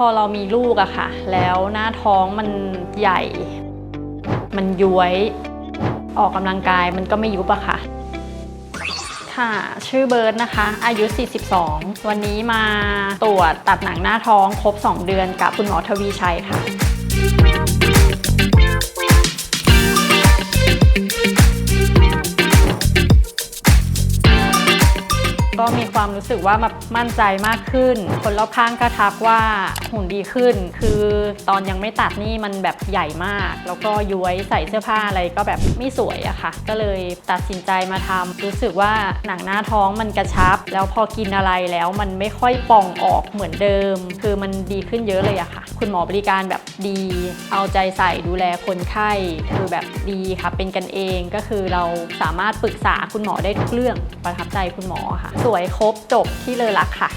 พอเรามีลูกอะค่ะ แล้วหน้าท้องมันใหญ่ มันย้วย ออกกำลังกายมันก็ไม่ยุบอะค่ะ ค่ะ ชื่อเบิร์ดนะคะ อายุ 42 วันนี้มาตรวจตัดหนังหน้าท้องครบ 2 เดือนกับคุณหมอทวีชัยค่ะ ก็มีความรู้สึกว่าแบบมั่นใจมากขึ้น คนรอบข้างก็ทักว่าหุ่นดีขึ้น คือตอนยังไม่ตัดนี่มันแบบใหญ่มาก แล้วก็ย้วยใส่เสื้อผ้าอะไรก็แบบไม่สวยอะค่ะ ก็เลยตัดสินใจมาทำรู้สึกว่าหนังหน้าท้องมันกระชับ แล้วพอกินอะไรแล้วมันไม่ค่อยป่องออกเหมือนเดิม คือมันดีขึ้นเยอะเลยอะค่ะ คุณหมอบริการแบบดี เอาใจใส่ดูแลคนไข้คือแบบดีค่ะเป็นกันเองก็คือเราสามารถปรึกษาคุณหมอได้ทุกเรื่องประทับใจคุณหมอค่ะสวยครบจบที่เลอรักค่ะ